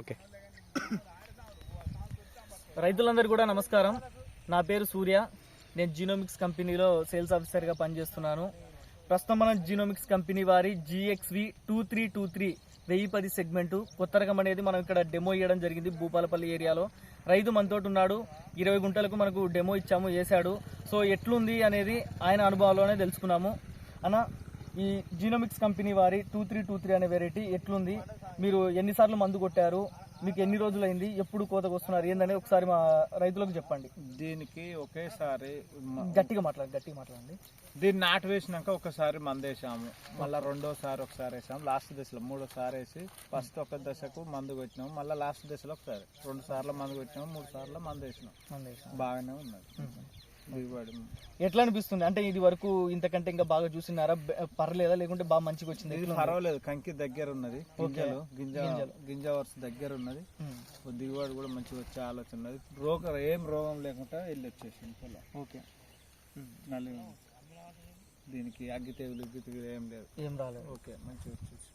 Okay. రైతులందరూ కూడా నమస్కారం. నా పేరు సూర్య. నేను జీనోమిక్స్ కంపెనీలో సేల్స్ ఆఫీసర్గా పనిచేస్తున్నాను. ప్రస్తుతం మనం జీనోమిక్స్ కంపెనీ వారి GXV two three two three వెయ్యి పది సెగ్మెంటు కొత్త రకం అనేది మనం ఇక్కడ డెమో ఇవ్వడం జరిగింది భూపాలపల్లి ఏరియాలో. రైతు మనతోటి ఉన్నాడు. ఇరవై గుంటలకు మనకు డెమో ఇచ్చాము వేశాడు సో ఎట్లుంది అనేది ఆయన అనుభవాల్లోనే తెలుసుకున్నాము. అన్న ఈ జీనోమిక్స్ కంపెనీ వారి టూ త్రీ టూ త్రీ అనే వెరైటీ ఎట్లుంది? మీరు ఎన్నిసార్లు మందు కొట్టారు? మీకు ఎన్ని రోజులైంది? ఎప్పుడు కోతకు వస్తున్నారు? ఏందని ఒకసారి మా రైతులకు చెప్పండి. దీనికి ఒకేసారి గట్టిగా మాట్లాడండి గట్టిగా మాట్లాడండి. దీన్ని నాటు వేసినాక ఒకసారి మందు వేసాము మళ్ళీ రెండోసారి ఒకసారి వేసాము. లాస్ట్ దశలో మూడోసారి వేసి ఫస్ట్ ఒక దశకు మందు కొట్టినాము. మళ్ళీ లాస్ట్ దశలో ఒకసారి. రెండు సార్లు మందు కొట్టినాము మూడు సార్లు మందు వేసినాం మందేశం. బాగానే ఉన్నది. ఎట్లా అనిపిస్తుంది? అంటే ఇది వరకు ఇంతకంటే ఇంకా బాగా చూసినారా? పర్లేదా? లేకుంటే బాగా మంచిగా వచ్చింది? పర్వాలేదు. కంకి దగ్గర ఉన్నది. గింజలు. గింజ గింజ వరుస దగ్గర ఉన్నది. దిగుబడి కూడా మంచిగా వచ్చే ఆలోచన ఉన్నది. రోగం ఏం రోగం లేకుండా వెళ్ళి వచ్చేసింది ఓకే. నల్లి దీనికి అగ్గి తెగులు ఇగ్గి తెగులు ఏం లేదు. ఏం రాలేదు. ఓకే. మంచిగా వచ్చేసి.